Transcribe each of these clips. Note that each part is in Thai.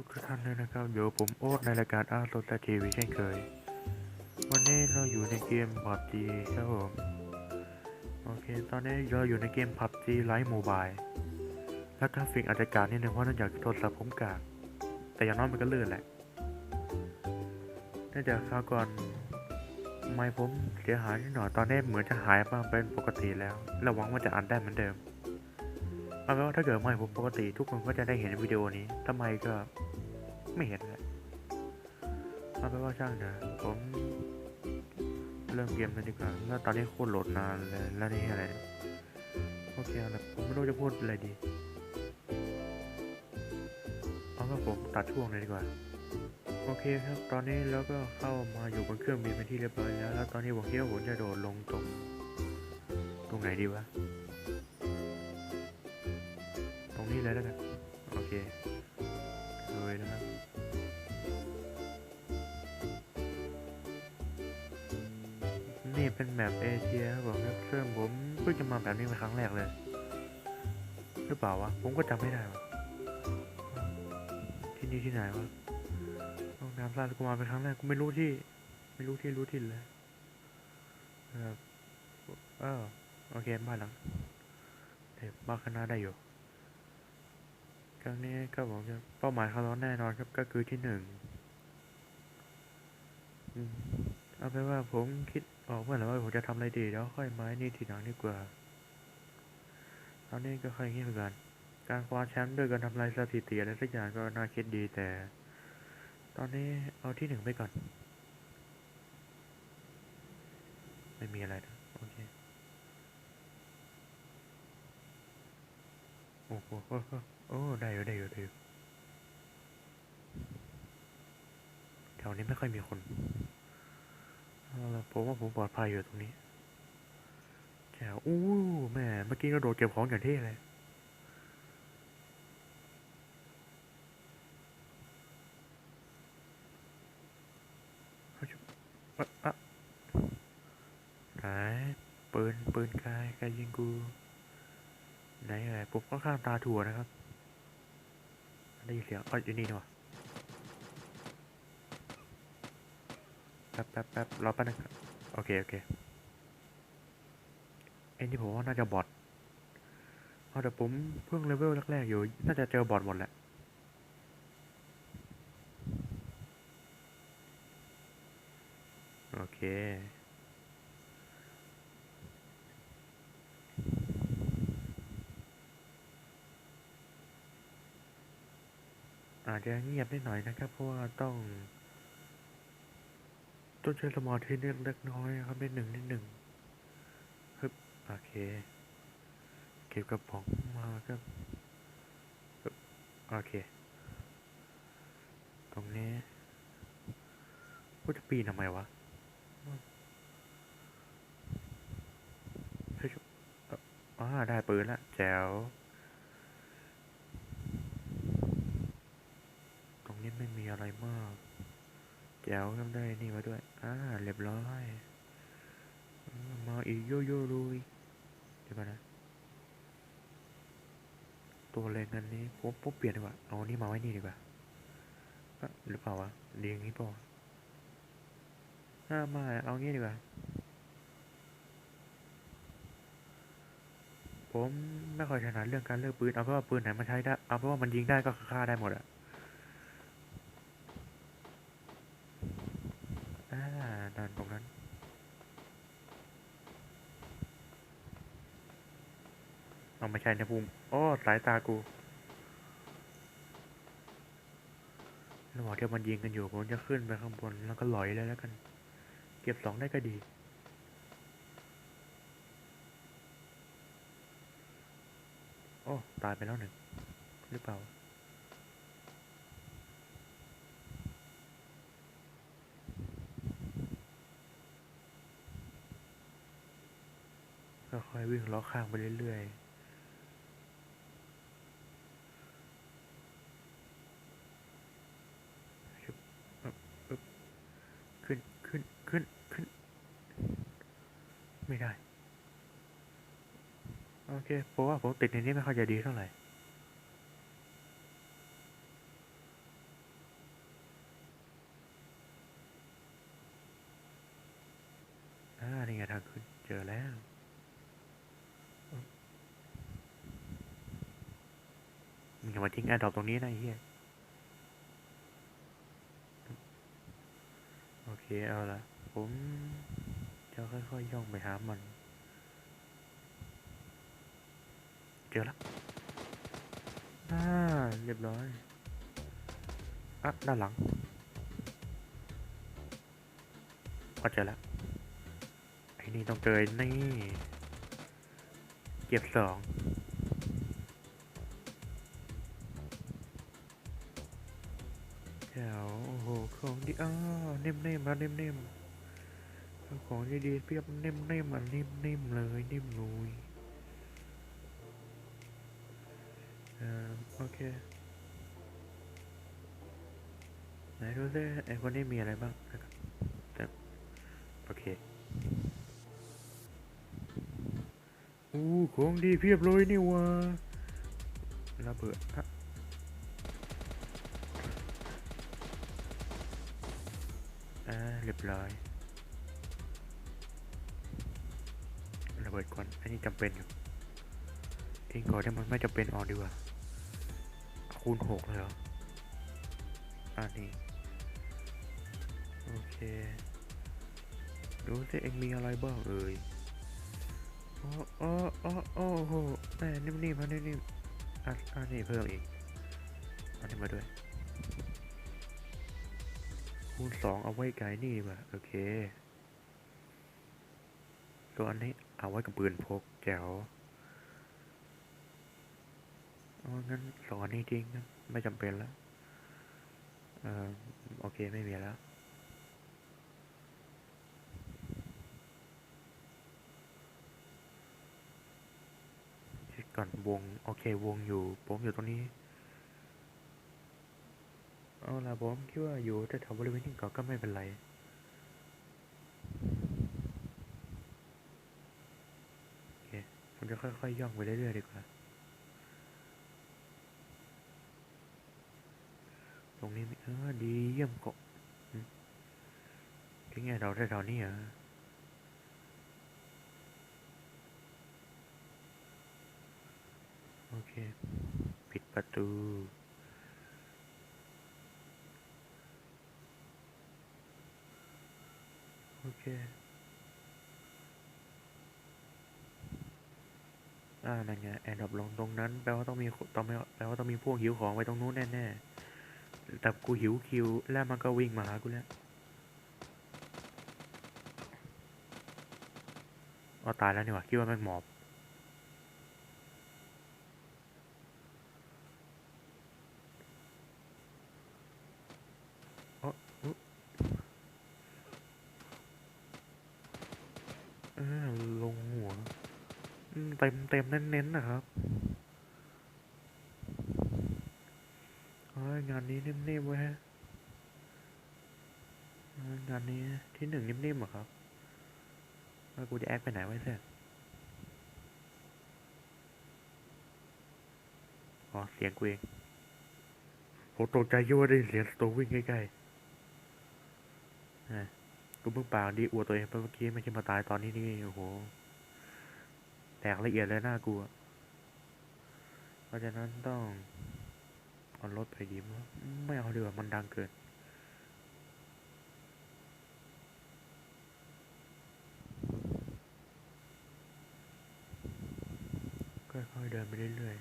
ทุกท่านเลยนะครับเดี๋ยวผมโอ๊ตในรายการอาร์ตและทีวีเช่นเคย วันนี้เราอยู่ในเกม PUBG ครับผมโอเคตอนนี้เราอยู่ในเกม PUBG Lite Mobile และกราฟิกอาจจะกากนิดนึงเพราะเนื่องจากโทรศัพท์ผมกากแต่อย่างน้อยมันก็ลื่นแหละเนื่องจากคราวก่อนไมค์ผมเสียหายนิดหน่อยตอนนี้เหมือนจะหายมาเป็นปกติแล้ว ระหวังว่าจะอัดได้เหมือนเดิม เอาเป็นว่าถ้าเกิดไม่ผมปกติทุกคนก็จะได้เห็นวิดีโอนี้ทำไมก็ไม่เห็นแหละเอาเป็นว่าช่างเถอะผมเริ่มเกมกันดีกว่าแล้วตอนนี้โคตรโหลดนานเลยแล้วนี่อะไรโอเคเอาละผมไม่รู้จะพูดอะไรดีเอาว่าผมตัดช่วงเลยดีกว่าโอเคครับตอนนี้แล้วก็เข้ามาอยู่บนเครื่องบินเป็นที่เรียบร้อยแล้วแล้วตอนนี้ผมคิดว่าผมจะโดดลงตรงตรงไหนดีวะ นี้เลยแล้วกันโอเคเลยนะครับนี่เป็นแมปเอเชียครับผมครับซึ่งผมเพิ่งจะมาแบบนี้เป็นครั้งแรกเลยหรือเปล่าวะผมก็จำไม่ได้วะที่นี่ที่ไหนวะห้องน้ำราชกุมาเป็นครั้งแรกกูไม่รู้ที่ ไม่รู้ที่รู้ที่เลยครับเออโอเคบ้านหลังเด็กบ้านข้างหน้าได้อยู่ รั้งนี้ก็บอกจะเป้าหมายของเราแน่นอนครับก็คือที่หนึ่งเอาเป็นว่าผมคิดออกเมื่อไหร่ว่าผมจะทำอะไรดีแล้วค่อยไม้นี่ทีหลังดีกว่าตอนนี้ก็ค่อยงี้เหมือนกัน การคว้าแชมป์ด้วยการทำลายสถิติอะไรสักอย่างก็น่าคิดดีแต่ ตอนนี้เอาที่หนึ่งไปก่อน ไม่มีอะไรนะ โอ้โหโอ้โหโอ้ได้อยู่ได้อยู่ได้อยู่แถวนี้ไม่ค่อยมีคนเอาล่ะผมว่าผมปลอดภัยอยู่ตรงนี้แถวอู้แม่เมื่อกี้ก็โดดเก็บของอย่างเท่เลยอาชุบอะอะไหนปืนปืนใครใครยิงกู ไหนเอ่ยผมค่อนข้างตาถั่วนะครับได้ยินเสียงอ๋ออยู่นี่เนาะแป๊บแป๊บแป๊บรอแป๊บนึงครับโอเคโอเคเอ็นที่ผมว่าน่าจะบอทเอาแต่ผมเพิ่งเลเวลแรกๆอยู่ น่าจะเจอบอทหมดแหละ โอเค อาจจะเงียบนิดหน่อยนะครับ เพราะว่าต้องต้องใช้สมาธินิดเล็กน้อยครับนิดหนึ่งนิดหนึ่งฮึบโอเค เก็บกระป๋องมาครับฮึบโอเค ตรงนี้กูจะปีนทำไมวะเฮ้ยอ่ออ่าได้ปืนละแจ๋ว ตรงนี้ ไม่มีอะไรมากแจ๋วทำได้นี่มาด้วย อ่าเรียบร้อยมาอีกโยโย่ลุยเดี๋ยวก่อนะ ตัวแรงอันนี้ผมผมเปลี่ยนดีกว่าเอาอันนี้มาไว้นี่ดีกว่าหรือเปล่าวะเรียงนี้ป่ะอ่าม่เอางี้ดีกว่า ผมไม่ค่อยถนัดเรื่องการเลือกปืน เอาเป็นว่าปืนไหนมาใช้ได้ เอาเป็นว่ามันยิงได้ก็ฆ่าได้หมดอะ อ่านั่นตรงนั้น เอาไม่ใช่นะภูมิโอ้สายตากูระหว่างที่มันยิงกันอยู่ผมจะขึ้นไปข้างบนแล้วก็ลอยเลยแล้วกัน เก็บสองได้ก็ดีโอ้ ตายไปแล้วหนึ่งหรือเปล่า ก็ค่อยวิ่งล้อข้างไปเรื่อยๆขึ้น ขึ้น ขึ้น ขึ้น ไม่ได้ โอเค เพราะว่าผมติดในนี้ไม่ค่อยจะดีเท่าไหร่ อ่า นี่ไงทางขึ้น เจอแล้ว ย่ามาทิ้งแอร์ดรอปตรงนี้นะไอ้เฮียโอเคเอาละผมจะค่อยๆย่องไปหามัน เจอละอ่าเรียบร้อยอะด้านหลังก็เจอแล้วไอ้นี่ต้องเจอนี่ เก็บสอง แถวโอ้โหของดีอ้าวนิ่มๆมานิ่มๆของดีๆเปรียบเนิ่มๆมันนิ่มๆเลยนิ่มนุยอ่อโอเคไหนดูซิไอ้คนนี้มีอะไรบ้างนะครับแต่โอเคอู้ของดีเพียบเลยนี่วะระเบิดอะ รียบร้อยระเบิดก่อน อันนี้จำเป็นอยู่ทิ้งก่อนที่มันไม่จำเป็นออกดีกว่า คูณหกเลยเหรออันนี้โอเคดูสิเองมีอะไรบ้างเอ่ยโอ้โอ้โอ้โอ้โหแม่นิ่มๆมานิ่มๆอ่อันนี้เพิ่มอีกอันนี้มาด้วย คูณสองเอาไว้ไกลนี่ดีกว่าโอเค ตัวอันนี้เอาไว้กับปืนพกแจ๋วเอางั้นสอนนี้ทิ้งนไม่จำเป็นแล้วเออโอเคไม่มีแล้วก่อนวง โอเค วงอยู่ ผมอยู่ตรงนี้ เอาล่ะผมคิดว่าอยู่แถวบริเวณนี้ก่อนก็ไม่เป็นไรโอเคผมจะค่อยๆย่องไปเรื่อยๆดีกว่า ตรงนี้มีเออดีเยี่ยมก็ทิ้งไงเราแถวๆนี้เหรอโอเค ปิดประตู โอเคอ่านั่นไงแอนดับลงตรงนั้น แปลว่าต้องมีต้องแปลว่าต้องมีพวกหิวของไว้ตรงนู้นแน่ๆ แต่กูหิวคิว แล้วมันก็วิ่งมาหากูแล้วอ๋อตายแล้วนี่หว่าคิดว่าแม่งหมอบ อ๋ออุ๊เออลงหัวอืม เต็มเต็มเน้นๆนะครับงานนี้นิ่มๆไว้ฮะเอ้ยงานนี้ที่หนึ่งนิ่มๆเหรอครับแล้วกูจะแอคไปไหนไว้เสร็จอ๋อเสียงกูเองผมตกใจยิ่ว่าได้เสียงสโตวิ่งใกล้ๆอะกูเพิ่งปากดีอวดตัวเองเมื่อกี้ไม่ใช่มาตายตอนนี้นี่โอ้โห แตกละเอียดเลยน้ากูอะเพราะฉะนั้นต้องเอารถไปดีมั้ยไม่เอาดีกว่ามันดังเกินค่อยๆเดินไปเรื่อย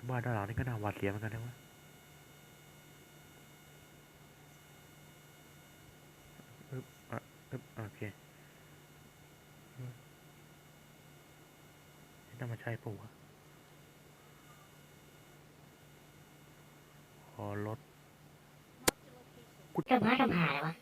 ๆบ้านด้านหลังนี่ก็น่าหวาดเสียวเหมือนกันนะวะอึ๊บอะอึ๊บโอเคอืม นี่น่ามาใช่ปะวะขอรถเจ้าพระทำหาอะไรวะ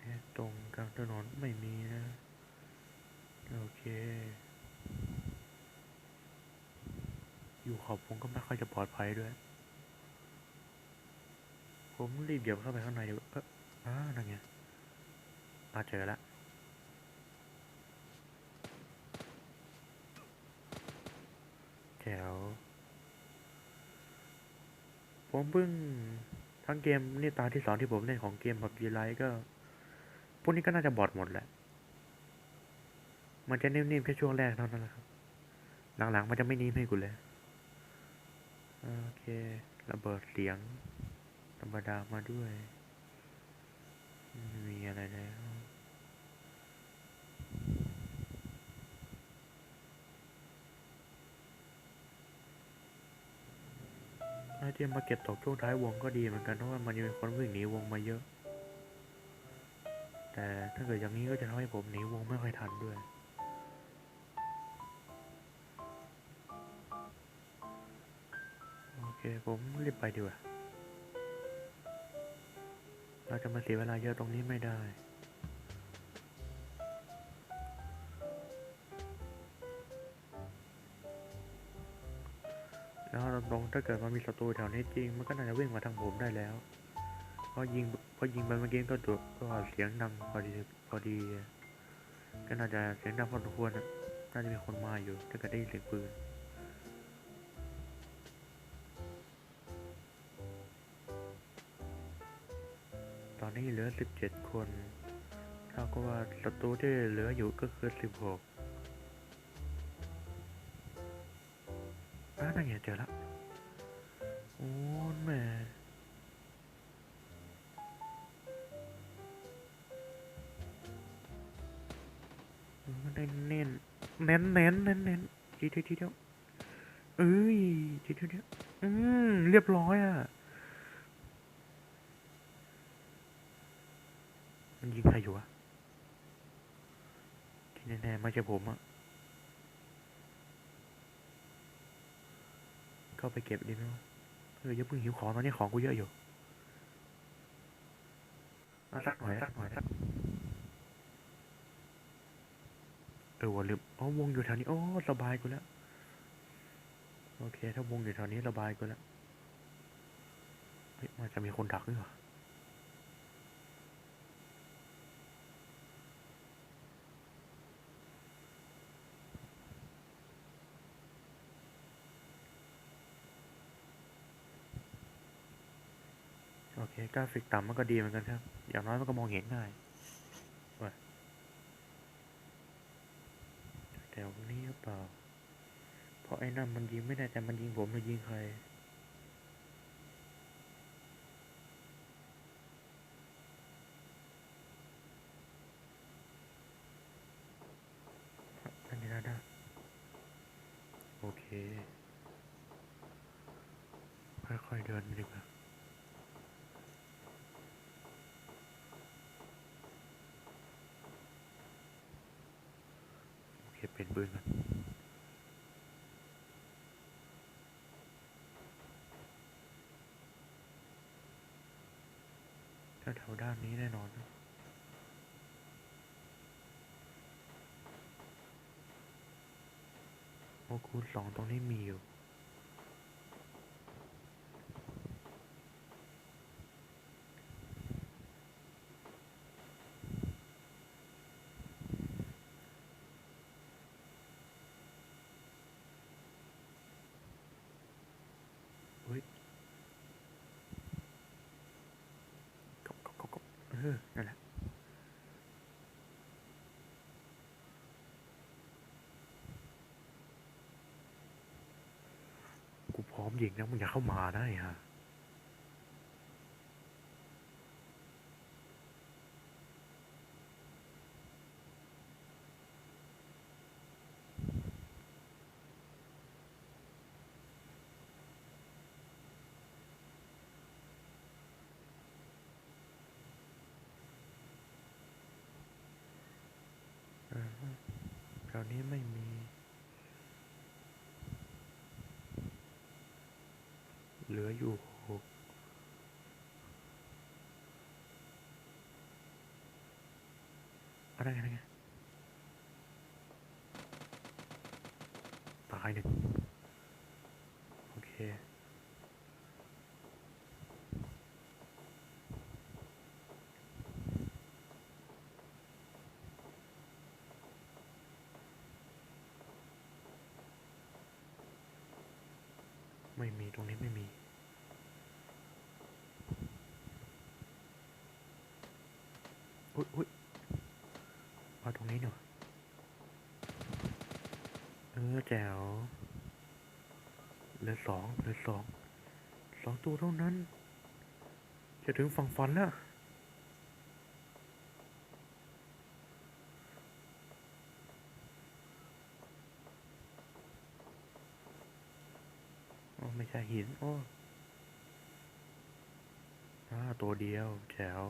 เอ๊ะตรงกลางถนนไม่มีนะ โอเค อยู่ขอบวงก็ไม่ค่อยจะปลอดภัยด้วย ผมรีบเหยียบเข้าไปข้างในเดี๋ยวเอออ่านั่นไงมาเจอละแถวผมผมเพิ่งทั้งเกมนี่ตาที่สองที่ผมเล่นของเกมแบบยีไลก็ พวกนี้ก็น่าจะบอดหมดแหละ มันจะนิ่มๆแค่ช่วงแรกเท่านั้นแหละครับ หลังๆมันจะไม่นิ่มให้กูเลย โอเค ระเบิดเสียง ธรรมดามาด้วย ไม่มีอะไรแล้วไอเทียมมาเก็บตกช่วงท้ายวงก็ดีเหมือนกันเพราะว่ามันยังมีคนวิ่งหนีวงมาเยอะ แต่ถ้าเกิดอย่างนี้ก็จะทำให้ผมหนีวงไม่ค่อยทันด้วย เค ผมรีบไปดีกว่า เราจะมาเสียเวลาเยอะตรงนี้ไม่ได้แล้วตรงๆถ้าเกิดมันมีศัตรูแถวนี้จริง มันก็น่าจะวิ่งมาทางผมได้แล้ว เพราะยิงเพราะยิงไปเมื่อกี้ก็ตัวก็เสียงดังพอดีพอดี ก็น่าจะเสียงดังพอสมควรน่ะน่าจะมีคนมาอยู่ ถ้าเกิดได้ยินเสียงปืน อนนี้เหลือสิบเจ็ดคนเท่ากับว่าศัตรูที่เหลืออยู่ก็คือสิบหกอ่านั่นไงเจอแล้วโอ้แม่เน้นเน้นเน้นเน้นเน้นเน้นทีเดียวทีเดียวเอ้ยทีเดียวเดียวอืมเรียบร้อยอะ มันยิงใครอยู่วะที่แน่ๆไม่ใช่ผมอะเข้าไปเก็บดีไหมวะเอออย่าเพิ่งหิวของตอนนี้ของกูเยอะอยู่มาสักหน่อยสักหน่อยสักเออว่าลืมอ๋อวงอยู่แถวนี้โอ้สบายกูแล้วโอเค ถ้าวงอยู่แถวนี้สบายกูแล้วเฮ้ยมันจะมีคนดักด้วยเหรอโอเค กราฟิกต่ำมันก็ดีเหมือนกันครับ อย่างน้อยมันก็มองเห็นง่ายว่ะแถวนี้หรือเปล่า เพราะไอ้นั่นมันยิงไม่ได้แต่มันยิงผมหรือยิงใคร อันนี้นะนะโอเค ค่อยๆเดินไปดีกว่า โอเคเป็นปืนก่อนแถวด้านนี้แน่นอนโอคูณสองตรงนี้มีอยู่ เฮ้ยกบกบกบกบเออนั่นแหละกูพร้อมยิงแล้วมึงอย่าเข้ามาได้ฮะ อ่านี้ไม่มี เหลืออยู่หกอะไรกันตายหนึ่ง ไม่มีตรงนี้ไม่มี อุ้ยอุ้ยมาตรงนี้หน่อยเออแจ๋วเหลือสองเหลือสองสองตัวเท่านั้น จะถึงฝั่งฝันแล้ว ไม่ใช่หิน โอ้อ่าตัวเดียวแจ๋ว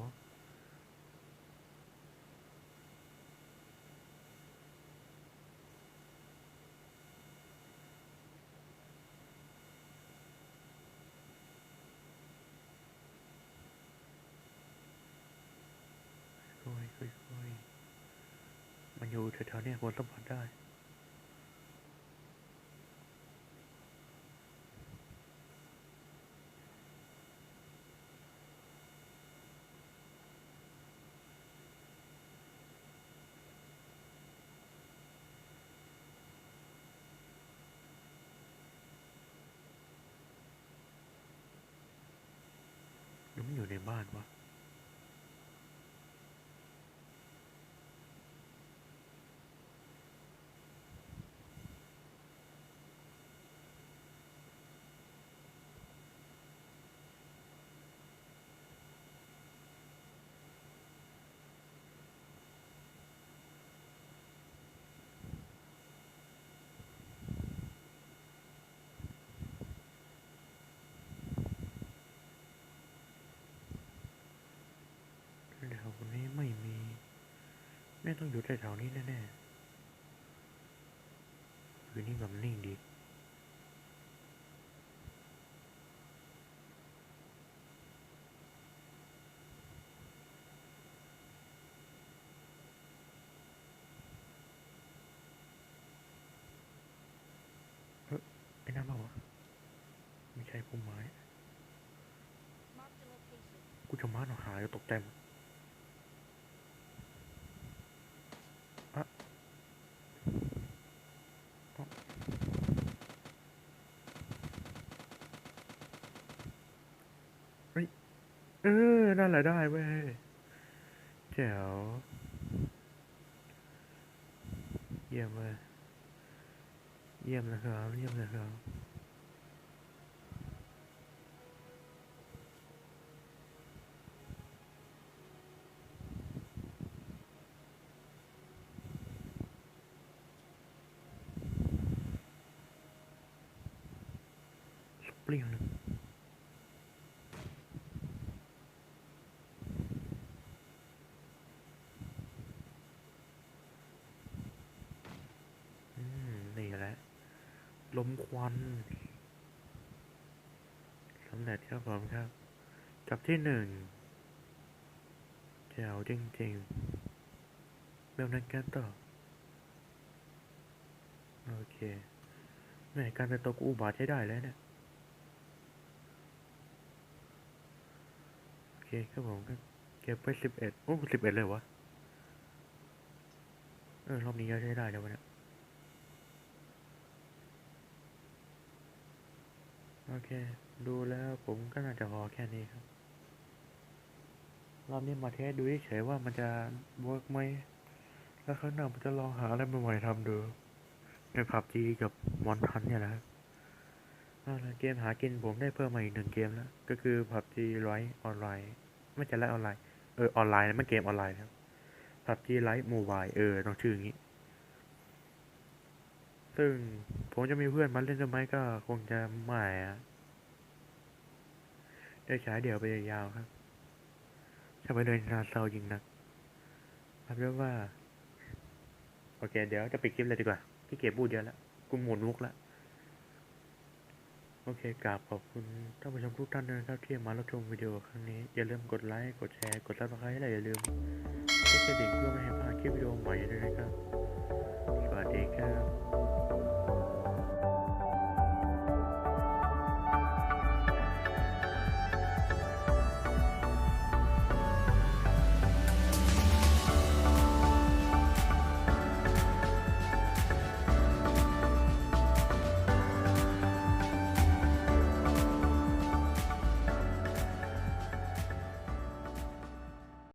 ค่อยค่อยค่อยมันอยู่แถวๆนี้บนสัมผัสได้ มันอยู่ในบ้านวะ แถวนี้ไม่มีแม่ต้องอยู่แถวๆนี้แน่ๆคือนี่แบบนิ่งดีเฮ้ยไอ้นั่นเปล่าวะไม่ใช่พุ่มไม้ Marked a location. กูจะมาหนหายตกใจหมดอะอะเฮ้ย เออ นั่นแหละได้เว้ยแจ๋วเยี่ยมเลยเยี่ยมเลยครับเยี่ยมเลยครับเปรี้ยนงอืม นี่แหละ ลมควันสำเร็จครับผมครับ จับที่หนึ่งแจ๋วจริงๆแบบนั้นกันต่อ โอเคแม่การเป็นตัวกูอุบาทใช้ได้แล้วเนี่ย โอเคครับผมก็เก็บไปสิบเอ็ดโอ้สิบเอ็ดเลยวะ เออ รอบนี้ก็ใช้ได้แล้ววะเนี่ย โอเค ดูแล้วผมก็น่าจะพอแค่นี้ครับ รอบนี้มาเทสดูเฉยว่ามันจะเวิร์กไหม แล้วครั้างหน้าผมจะลองหาอะไรใหม่ๆทำดู ในผับจีกับมอนทันเนี่ยแหละครับเอาล่ะเกมหากินผมได้เพิ่มมาอีกหนึ่งเกมแล้ว ก็คือผับจีไลท์ออนไลน์ ไม่ใช่ไลท์ออนไลน์ เออออนไลน์นะไม่เกมออนไลน์ครับผับจีไลท์โมบายเออต้องชื่ออย่างนี้ ซึ่งผมจะมีเพื่อนมาเล่นด้วยไหมก็คงจะไม่อะได้ฉายเดี่ยวไปยาวๆครับ จะไปเลยนาเซายิงนักครับเรียกว่า โอเค เดี๋ยวจะปิดคลิปเลยดีกว่าพี่เก็บพูดเยอะแล้วกูหมดมุกแล้วโอเคกราบขอบคุณท่านผู้ชมทุกท่านด้วยนะครับที่มารับชมวิดีโอครั้งนี้ อย่าลืมกดไลค์กดแชร์กดซับสไครต์และอย่าลืมกดกระดิ่งเพื่อไม่ให้พลาดคลิปวิดีโอใหม่ด้วยนะครับสวัสดีครับ